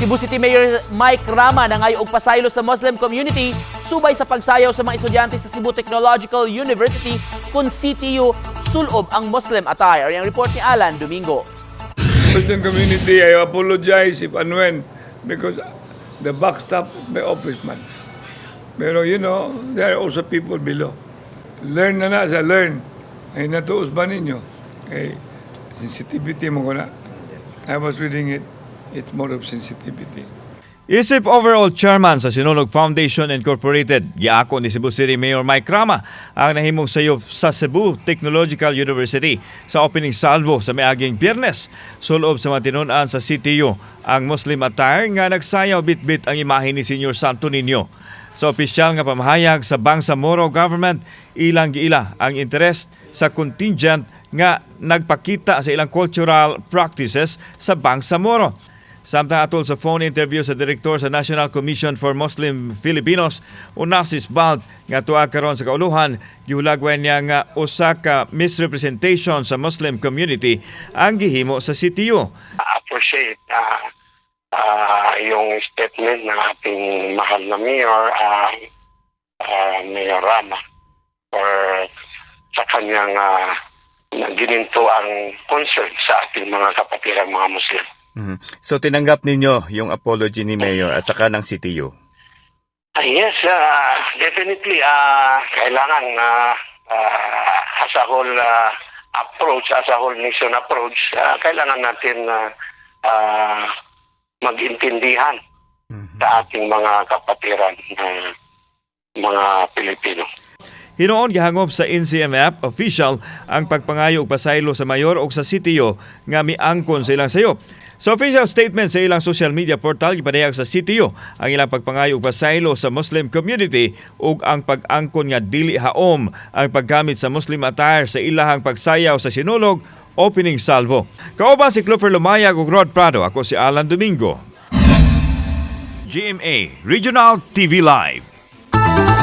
Cebu City Mayor Mike Rama nangayo og pasaylo sa Muslim community subay sa pagsayaw sa mga estudyante sa Cebu Technological University kung CTU sulob ang Muslim attire. Yang report ni Alan Domingo. Christian community, I apologize if and when because the backstop my office man. Pero you know, there are also people below. Learn na na sa learn. Ay natuos ba ninyo? Ay, sensitivity mo ko na. I was reading it. It's more of sensitivity. Isip overall chairman sa Sinulog Foundation Incorporated, giako ni Cebu City Mayor Mike Rama ang nahimong sayop sa Cebu Technological University sa opening salvo sa miaging Biyernes. Sulob sa matinunan sa CTU ang Muslim attire nga nagsayaw bitbit ang imahe ni Senior Santo Niño. Sa opisyal nga pamahayag sa Bangsamoro government, ilang giila ang interest sa contingent nga nagpakita sa ilang cultural practices sa Bangsamoro. Samtang atol sa phone interview sa direktor sa National Commission for Muslim Filipinos, Unasis Bald, nga tuwa karon sa kauluhan, gihulagwan niya nga usa ka misrepresentation sa Muslim community ang gihimo sa CTU. appreciate ah ah, yung statement ng ating mahal na mayor, ah, ah, Mayor Rama, for sa kanyang uh, gininto ang concern sa ating mga kapatirang mga Muslim. Mhm. So tinanggap ninyo yung apology ni Mayor at saka ng CTU? Ah, yes, ah, definitely. ah kailangan na as a whole ah, approach, as a whole nation approach, ah, kailangan natin na magintindihan sa ating mga kapatiran na mga Pilipino. Hinoon gihangop sa NCMF official ang pagpangayo og pasaylo sa mayor o sa CTO nga miangkon sa ilang sayop. Sa official statement sa ilang social media portal gipadayag sa CTO ang ilang pagpangayo og pasaylo sa Muslim community ug ang pag-angkon nga dili haom ang paggamit sa Muslim attire sa ilahang pagsayaw sa sinulog opening salvo. Kauban si Clover Lumayag ug Rod Prado ako si Alan Domingo. GMA Regional TV Live